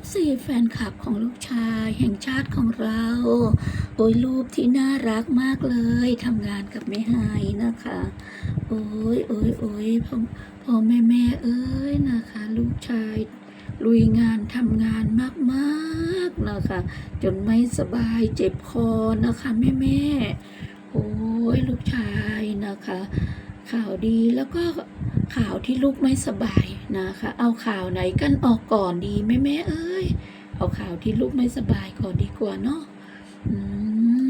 FC แฟนคลับของลูกชายแห่งชาติของเราโอ้ยรูปที่น่ารักมากเลยทำงานกับแม่ไฮนะคะ โอ้ยโอ้ยโอ้ยพ่อพ่อแม่แม่เอ้ยนะคะ ลูกชายลุยงานทำงานมากๆนะคะ จนไม่สบายเจ็บคอนะคะแม่แม่โอ้ยลูกชายนะคะ ข่าวดีแล้วก็ข่าวที่ลูกไม่สบาย นะคะ เอาข่าวไหนกันออกก่อนดีแม่แม่เอ้ย เอาข่าวที่ลูกไม่สบายก่อนดีกว่าเนาะ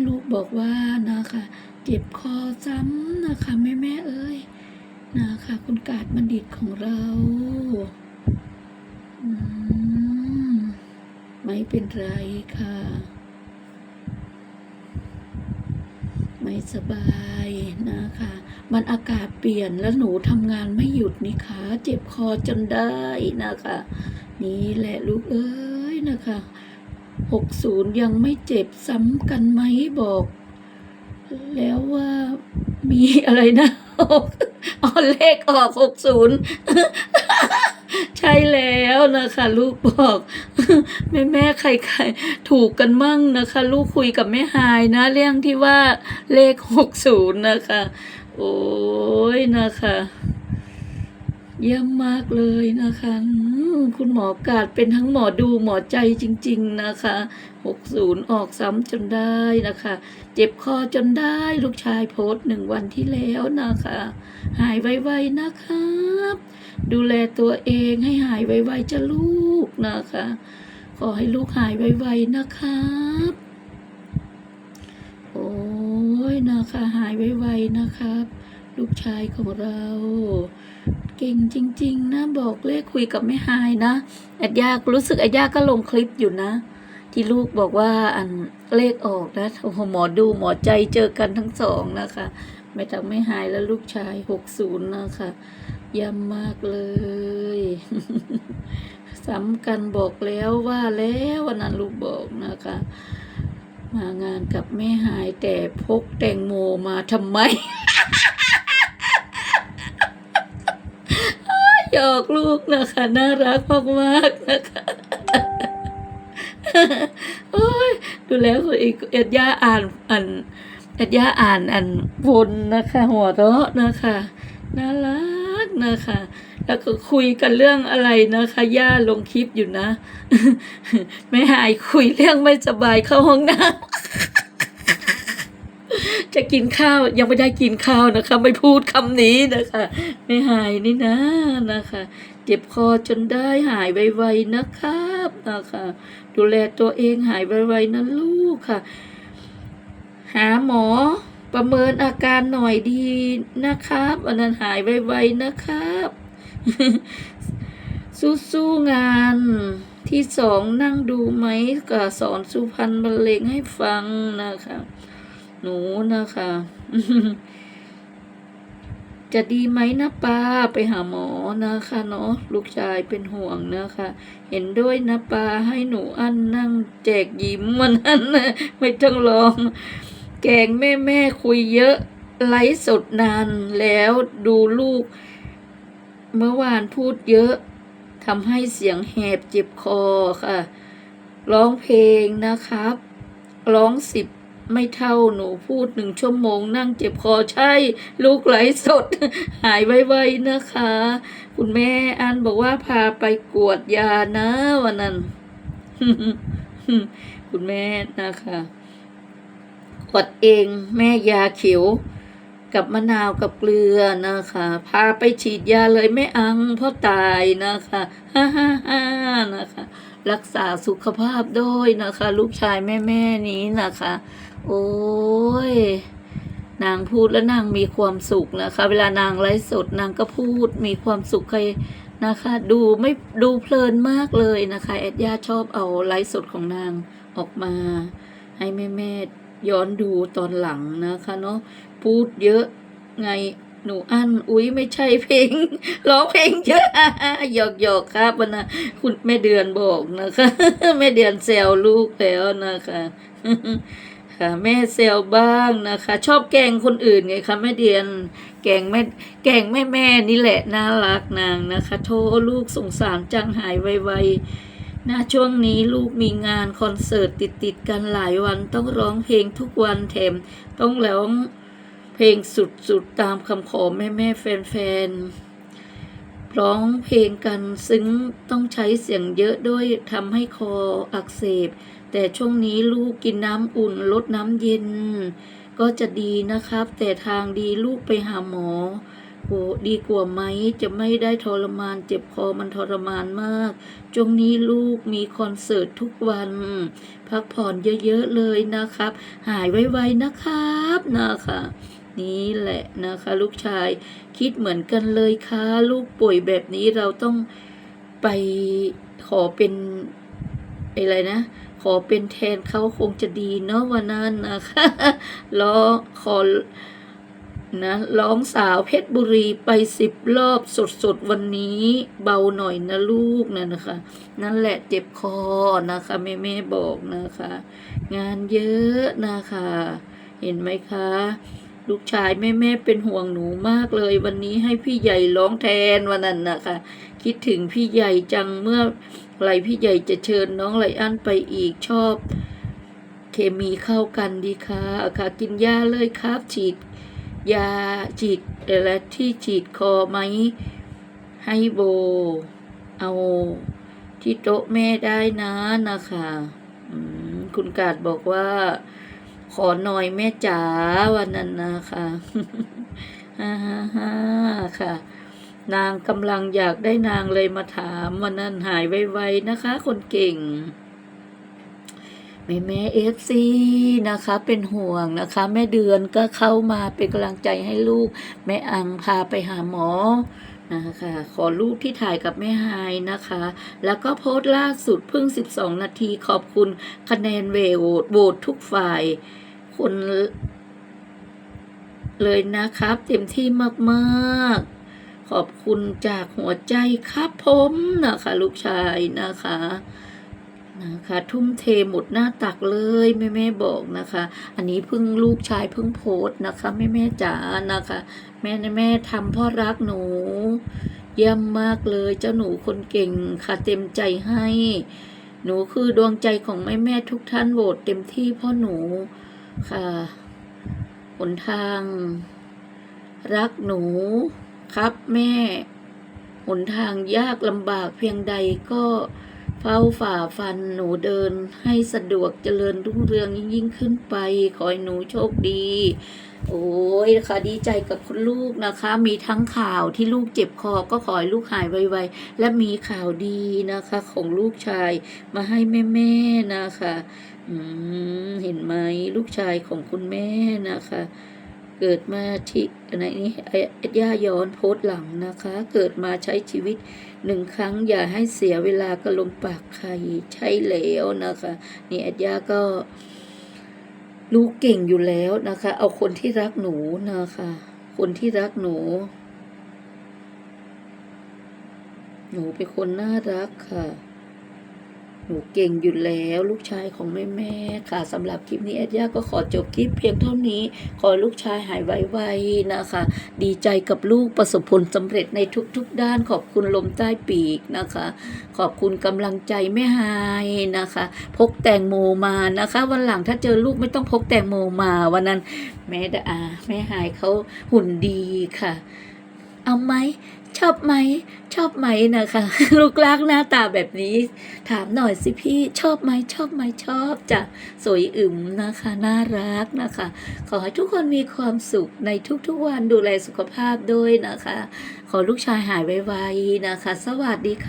ลูกบอกว่านะคะ เจ็บคอซ้ำนะคะแม่แม่เอ้ยนะคะคุณกาดบัณฑิตของเราไม่เป็นไรค่ะ ไม่สบายนะคะ มันอากาศเปลี่ยนแล้วหนูทำงานไม่หยุดนี่คะ เจ็บคอจนได้นะคะ นี่แหละลูกเอ้ยนะคะหกศูนย์ยังไม่เจ็บซ้ำกันไหมบอก แล้วว่ามีอะไรนะอ๋อเลขออกหกศูนย์ ใช่แล้วนะคะ ลูกบอก แม่แม่ใครใครถูกกันมั่งนะคะ ลูกคุยกับแม่ฮายนะ เรื่องที่ว่าเลขหกศูนย์นะคะ โอ้ยนะคะเยี่ยมมากเลยนะคะ คุณหมอกาดเป็นทั้งหมอดูหมอใจจริง ๆนะคะหกศูนย์ออกซ้ำจนได้นะคะ เจ็บคอจนได้ลูกชายโพสต์หนึ่งวันที่แล้วนะคะ หายไวๆนะครับ ดูแลตัวเองให้หายไวๆจะลูกนะคะ ขอให้ลูกหายไวๆนะครับ โอ้ยนะคะหายไวๆนะครับ ลูกชายของเรา เก่งจริง ๆ นะ บอกเลขคุยกับแม่ฮายนะแอดยารู้สึกแอดยาก็ลงคลิปอยู่นะ ที่ลูกบอกว่าอันเลขออกนะโอ้โหหมอดูหมอใจเจอกันทั้งสองนะคะไม่ทั้งไม่หายและลูกชายหกศูนย์นะคะ ย้ำมากเลยซ้ำกันบอกแล้วว่าแล้ววันนั้นลูกบอกนะคะ มางานกับแม่หายแต่พกแตงโมมาทำไมหยอกลูกนะคะ น่ารักมากๆนะคะโอ้ยดูแล้วคนอีกเอ็ดย่าอ่านอ่านเอ็ดย่าอ่านอ่านวนนะคะ หัวเราะนะคะ น่ารัก นะคะ แล้วก็คุยกันเรื่องอะไรนะคะย่าลงคลิปอยู่นะ ไม่หายคุยเรื่องไม่สบายเข้าห้องน้ำจะกินข้าวยังไม่ได้กินข้าวนะคะ ไม่พูดคำนี้นะคะ ไม่หายนี่นะนะคะ เจ็บคอจนได้หายไวๆนะครับนะคะ ดูแลตัวเองหายไวๆนะลูกค่ะ หาหมอ ประเมินอาการหน่อยดีนะครับอันนั้นหายไวๆนะครับ สู้ๆงานที่สองนั่งดูไหมกับสอนสุพรรณบรรเลงให้ฟังนะคะ หนูนะคะ จะดีไหมนะป้าไปหาหมอนะคะเนาะลูกชายเป็นห่วงนะคะ เห็นด้วยนะป้าให้หนูอันนั่งแจกยิ้มมันนั่นนะไม่ต้องลอง แกงแม่แม่คุยเยอะ ไลฟ์สดนานแล้วดูลูก เมื่อวานพูดเยอะทำให้เสียงแหบเจ็บคอค่ะ ร้องเพลงนะครับ ร้องสิบไม่เท่าหนูพูดหนึ่งชั่วโมง นั่งเจ็บคอใช่ ลูกไหลสด หายไวๆนะคะ คุณแม่อันบอกว่าพาไปกวดยานะวันนั้น คุณแม่นะคะ กดเองแม่ยาเขียวกับมะนาวกับเกลือนะคะ พาไปฉีดยาเลยไม่อังเพราะตายนะคะฮ่าฮ่าฮ่านะคะ รักษาสุขภาพด้วยนะคะ ลูกชายแม่แม่นี้นะคะ โอ้ยนางพูดแล้วนางมีความสุขนะคะ เวลานางไลฟ์สดนางก็พูดมีความสุขใครนะคะ ดูไม่ดูเพลินมากเลยนะคะแอดย่าชอบเอาไลฟ์สดของนางออกมา ให้แม่แม่ ย้อนดูตอนหลังนะคะเนาะพูดเยอะไงหนูอั้นอุ๊ยไม่ใช่เพลงร้องเพลงเยอะหยอกหยอกครับนะคุณแม่เดือนบอกนะคะแม่เดือนแซวลูกแล้วนะคะค่ะแม่เซลบ้างนะคะ ชอบแกงคนอื่นไงคะแม่เดียนแกงแม่แกงแม่แม่นี่แหละน่ารักนางนะคะ โทลูกสงสารจังหายไวๆ นะช่วงนี้ลูกมีงานคอนเสิร์ตติดติดกันหลายวันต้องร้องเพลงทุกวันแถมต้องร้องเพลงสุดๆตามคำขอแม่แม่แฟนๆร้องเพลงกันซึ้งต้องใช้เสียงเยอะด้วยทำให้คออักเสบ แต่ช่วงนี้ลูกกินน้ำอุ่นลดน้ำเย็น ก็จะดีนะครับ แต่ทางดีลูกไปหาหมอ ดีกว่าไหมจะไม่ได้ทรมานเจ็บคอมันทรมานมากช่วงนี้ลูกมีคอนเสิร์ตทุกวัน พักผ่อนเยอะๆเลยนะครับ หายไวๆนะครับนะคะนี่แหละนะคะ ลูกชายคิดเหมือนกันเลยค่ะลูกป่วยแบบนี้เราต้องไปขอเป็นอะไรนะ ขอเป็นแทนเขาคงจะดีเนาะวันนั้นนะคะรอขอ นะร้องสาวเพชรบุรีไปสิบรอบสดๆวันนี้เบาหน่อยนะลูกนะนะคะ นั่นแหละเจ็บคอนะคะแม่แม่บอกนะคะ งานเยอะนะคะ เห็นไหมคะ ลูกชายแม่แม่เป็นห่วงหนูมากเลย วันนี้ให้พี่ใหญ่ร้องแทนวันนั้นนะคะ คิดถึงพี่ใหญ่จังเมื่อไรพี่ใหญ่จะเชิญน้องไลอันไปอีกชอบ เคมีเข้ากันดีค่ะค่ะกินยาเลยครับฉีด ยาฉีดอะไรที่ฉีดคอไหม ให้โบ เอาที่โต๊ะแม่ได้นะนะคะคุณกาดบอกว่า ขอหน่อยแม่จ๋าวันนั้นนะคะฮ่าฮ่าฮ่าค่ะ นางกำลังอยากได้นางเลยมาถามวันนั้นหายไวๆนะคะ คนเก่ง แม่แม่เอฟซีนะคะ เป็นห่วงนะคะ แม่เดือนก็เข้ามาเป็นกำลังใจให้ลูก แม่อังพาไปหาหมอนะคะขอรูปที่ถ่ายกับแม่ไฮนะคะ แล้วก็โพสต์ล่าสุดเพิ่ง 12 นาทีขอบคุณคะแนนเวโหวตโหวตทุกฝ่าย คนเลยนะครับ เต็มที่มากๆ ขอบคุณจากหัวใจครับผมนะคะ ลูกชายนะคะ นะคะทุ่มเทหมดหน้าตักเลยแม่แม่บอกนะคะ อันนี้เพิ่งลูกชายเพิ่งโพสต์นะคะแม่แม่จ๋านะคะ แม่แม่ทำพ่อรักหนู เยี่ยมมากเลยเจ้าหนูคนเก่งค่ะเต็มใจให้ หนูคือดวงใจของแม่แม่ทุกท่านโหวตเต็มที่พ่อหนูค่ะหนทาง รักหนูครับแม่หนทางยากลำบากเพียงใดก็ เฝ้าฝ่าฟันหนูเดินให้สะดวกเจริญรุ่งเรืองยิ่งขึ้นไป ขอให้หนูโชคดี โอ้ยค่ะดีใจกับคุณลูกนะคะ มีทั้งข่าวที่ลูกเจ็บคอก็ขอให้ลูกหายไวๆ และมีข่าวดีนะคะ ของลูกชายมาให้แม่ๆนะคะ อืมเห็นไหมลูกชายของคุณแม่นะคะ เกิดมาที่อะไรนี่ไอ้ย่าย้อนโพสต์หลังนะคะ เกิดมาใช้ชีวิตหนึ่งครั้งอย่าให้เสียเวลากระลมปากใครใช่แล้วนะคะ นี่แอดย่าก็ลูกเก่งอยู่แล้วนะคะ เอาคนที่รักหนูนะคะ คนที่รักหนู หนูเป็นคนน่ารักค่ะ หนูเก่งอยู่แล้วลูกชายของแม่แม่ค่ะสำหรับคลิปนี้แอดย่าก็ขอจบคลิปเพียงเท่านี้ ขอลูกชายหายไวๆนะคะ ดีใจกับลูกประสบผลสำเร็จในทุกๆด้าน ขอบคุณลมใต้ปีกนะคะ ขอบคุณกำลังใจแม่ไฮายนะคะ พกแตงโมมานะคะ วันหลังถ้าเจอลูกไม่ต้องพกแตงโมมาวันนั้นแม่ดาแม่ไฮายเขาหุ่นดีค่ะ เอาไหม ชอบไหม ชอบไหมนะคะลูกลักหน้าตาแบบนี้ ถามหน่อยสิพี่ชอบไหมชอบไหมชอบจ้ะสวยอึมนะคะ น่ารักนะคะ ขอให้ทุกคนมีความสุขในทุกๆวันดูแลสุขภาพด้วยนะคะ ขอลูกชายหายไวๆนะคะ สวัสดีค่ะ